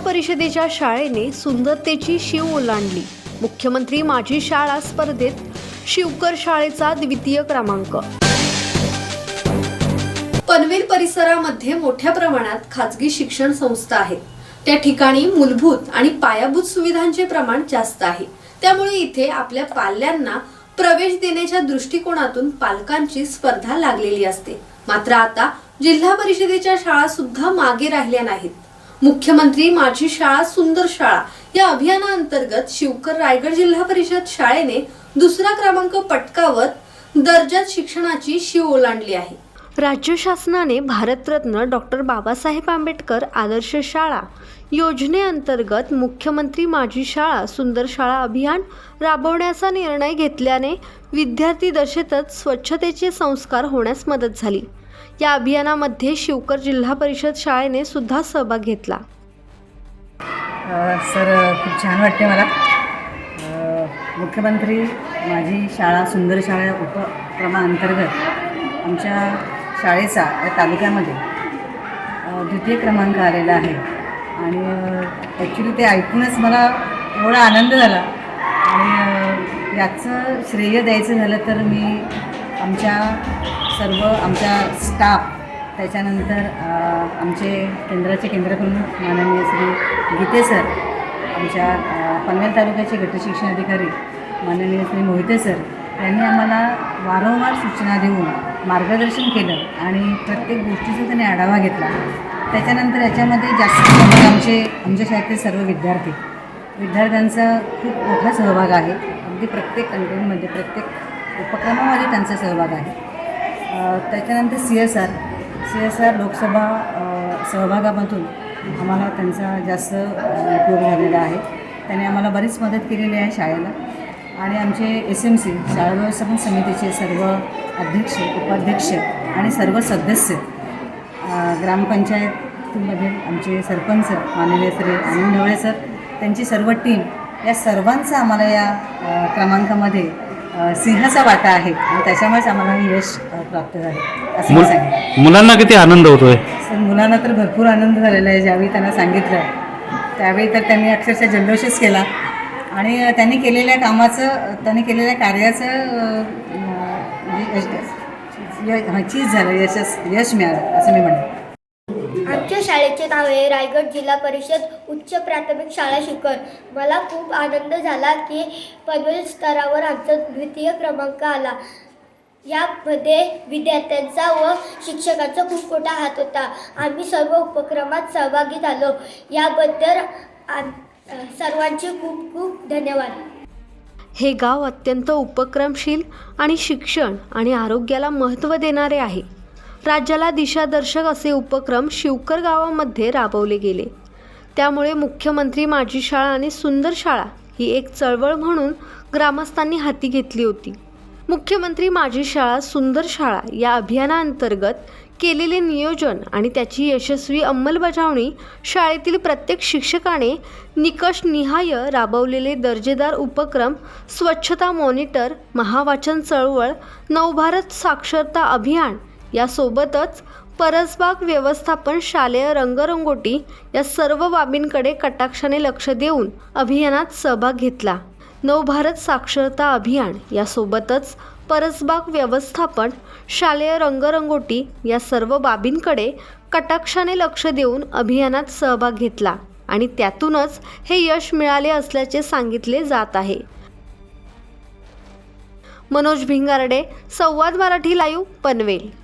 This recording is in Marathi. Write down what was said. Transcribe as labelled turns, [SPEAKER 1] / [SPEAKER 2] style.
[SPEAKER 1] परिषदेच्या शाळेने सुंदरतेची शिव ओलांडली. मुख्यमंत्री माझी शाळा स्पर्धेत शिवकर शाळेचा द्वितीय क्रमांक. पनवेल परिसरामध्ये मोठ्या प्रमाणात खाजगी शिक्षण संस्था आहेत. त्या ठिकाणी मूलभूत आणि पायाभूत सुविधांचे प्रमाण जास्त आहे. त्यामुळे इथे आपल्या पाल्यांना प्रवेश देण्याच्या दृष्टिकोनातून पालकांची स्पर्धा लागलेली असते. मात्र आता जिल्हा परिषदेच्या शाळा सुद्धा मागे राहिल्या नाहीत. मुख्यमंत्री माझी शाळा सुंदर शाळा या अभियानाअंतर्गत शिवकर रायगड जिल्हा परिषद शाळेने दुसरा क्रमांक पटकावत दर्जात शिक्षणाची शिव ओलांडली आहे. राज्य शासनाने भारतरत्न डॉक्टर बाबासाहेब आंबेडकर आदर्श शाळा योजनेअंतर्गत मुख्यमंत्री माझी शाळा सुंदर शाळा अभियान राबवण्याचा निर्णय घेतल्याने विद्यार्थी दशेतच स्वच्छतेचे संस्कार होण्यास मदत झाली. या अभियानामध्ये शिवकर जिल्हा परिषद शाळेने सुद्धा सहभाग घेतला.
[SPEAKER 2] सर खूप छान वाटते मला. मुख्यमंत्री माझी शाळा सुंदर शाळा उपक्रमाअंतर्गत आमच्या शाळेचा या तालुक्यामध्ये द्वितीय क्रमांक आलेला आहे. आणि ॲक्च्युली ते ऐकूनच मला एवढा आनंद झाला. आणि याचं श्रेय द्यायचं झालं तर मी आमच्या सर्व आमच्या स्टाफ त्याच्यानंतर आमचे केंद्राचे केंद्रप्रमुख माननीय श्री गीते सर आमच्या पनवेल तालुक्याचे गटशिक्षण अधिकारी माननीय श्री मोहिते सर त्यांनी आम्हाला वारंवार सूचना देऊन मार्गदर्शन केलं आणि प्रत्येक गोष्टीचा त्यांनी आढावा घेतला. त्याच्यानंतर याच्यामध्ये जास्त आमचे आमच्या शाळेतील सर्व विद्यार्थी. विद्यार्थ्यांचा खूप मोठा सहभाग आहे. अगदी प्रत्येक कंटेंटमध्ये प्रत्येक उपक्रमामध्ये त्यांचा सहभाग आहे. त्याच्यानंतर C S R. C S R Lok Sabha सहभागामधून आम्हाला त्यांचा जास्त उपयोग झालेला आहे. त्याने आम्हाला बरीच मदत केलेली आहे शाळेला. आणि आमचे एस एम सी शाळा व्यवस्थापन समितीचे सर्व अध्यक्ष उपाध्यक्ष आणि सर्व सदस्य ग्रामपंचायतीमध्ये आमचे सरपंच माननीय श्री आनंद ढवळे सर त्यांची सर्व टीम या सर्वांचा आम्हाला या क्रमांकामध्ये सिंहाचा वाटा आहे आणि त्याच्यामुळेच आम्हाला यश प्राप्त झाले. असं मी
[SPEAKER 3] मुल
[SPEAKER 2] सांगेन.
[SPEAKER 3] मुलांना किती आनंद होतोय?
[SPEAKER 2] सर मुलांना तर भरपूर आनंद झालेला आहे ज्यावेळी त्यांना सांगितलं. त्यावेळी तर त्यांनी अक्षरशः जल्लोषच केला. आणि अ, त्यांनी केलेल्या कामाचं अ, त्यांनी केलेल्या कार्याचं अ, म्हणजे यश- य- हा, चीज झालं यशस यश मिळालं असं मी म्हणेन.
[SPEAKER 4] शाळेचे नाव आहे रायगड जिल्हा परिषद उच्च प्राथमिक शाळा शिखर. मला खूप आनंद झाला की पनवेल स्तरावर आमचा द्वितीय क्रमांक आला. यामध्ये विद्यार्थ्यांचा व शिक्षकांचा खूप मोठा हात होता. आम्ही सर्व उपक्रमात सहभागी झालो. याबद्दल सर्वांचे खूप खूप धन्यवाद.
[SPEAKER 1] हे गाव अत्यंत उपक्रमशील आणि शिक्षण आणि आरोग्याला महत्त्व देणारे आहे. राज्याला दिशादर्शक असे उपक्रम शिवकर गावामध्ये राबवले गेले. त्यामुळे मुख्यमंत्री माझी शाळा आणि सुंदर शाळा ही एक चळवळ म्हणून ग्रामस्थांनी हाती घेतली होती. मुख्यमंत्री माझी शाळा सुंदर शाळा या अभियानाअंतर्गत केलेले नियोजन आणि त्याची यशस्वी अंमलबजावणी शाळेतील प्रत्येक शिक्षकाने निकष निहाय राबवलेले दर्जेदार उपक्रम स्वच्छता मॉनिटर महावाचन चळवळ नवभारत साक्षरता अभियान यासोबतच परसबाग व्यवस्थापन शालेय रंगरंगोटी या सर्व बाबींकडे कटाक्षाने लक्ष देऊन अभियानात सहभाग घेतला. नवभारत साक्षरता अभियान यासोबतच परसबाग व्यवस्थापन शालेय रंगरंगोटी या सर्व बाबींकडे कटाक्षाने लक्ष देऊन अभियानात सहभाग घेतला आणि त्यातूनच हे यश मिळाले असल्याचे सांगितले जात आहे. मनोज भिंगारडे संवाद मराठी लाईव्ह पनवेल.